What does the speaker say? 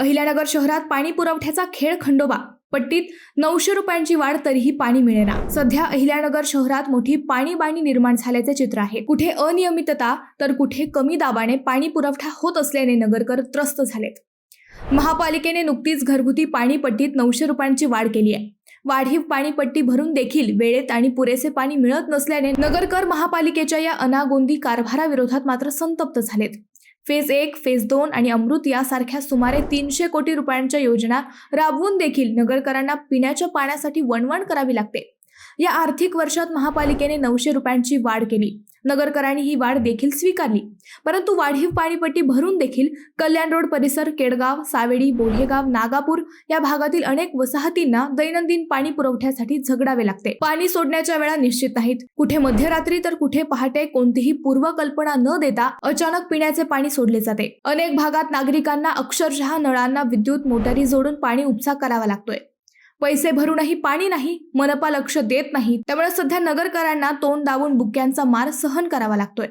अहिल्यानगर शहरात पाणी पुरवठ्याचा खेळ खंडोबा. पट्टीत नऊशे रुपयांची वाढ तरीही पाणी मिळेना. सध्या अहिल्यानगर शहरात मोठी पाणी बाणी निर्माण झाल्याचे चित्र आहे. कुठे अनियमितता तर कुठे कमी दाबाने पाणी पुरवठा होत असल्याने नगरकर त्रस्त झालेत. महापालिकेने नुकतीच घरगुती पाणीपट्टीत नऊशे रुपयांची वाढ केली आहे. वाढीव पाणीपट्टी भरून देखील वेळेत आणि पुरेसे पाणी मिळत नसल्याने नगरकर महापालिकेच्या या अनागोंदी कारभाराविरोधात मात्र संतप्त झालेत. फेज एक फेज दोन आणि अमृत यासारख्या सुमारे तीनशे कोटी रुपयांच्या योजना राबवून देखील नगरकरांना पिण्याच्या पाण्यासाठी वणवण करावी लागते. या आर्थिक वर्षात महापालिकेने नऊशे रुपयांची वाढ केली. नगरकरांनी ही वाढ देखील स्वीकारली. परंतु वाढीव पाणीपट्टी भरून देखील कल्याण रोड परिसर केडगाव सावेडी बोढेगाव नागापूर या भागातील अनेक वसाहतींना दैनंदिन पाणी पुरवठ्यासाठी झगडावे लागते. पाणी सोडण्याच्या वेळा निश्चित नाहीत. कुठे मध्यरात्री तर कुठे पहाटे कोणतीही पूर्वकल्पना न देता अचानक पिण्याचे पाणी सोडले जाते. अनेक भागात नागरिकांना अक्षरशः नळांना विद्युत मोटारी जोडून पाणी उपसा करावा लागतोय. पैसे भरूनही पाणी नाही मनपा लक्ष देत नाही. त्यामुळे सध्या नगरकरांना तोंड दाबून बुक्यांचा मार सहन करावा लागतोय.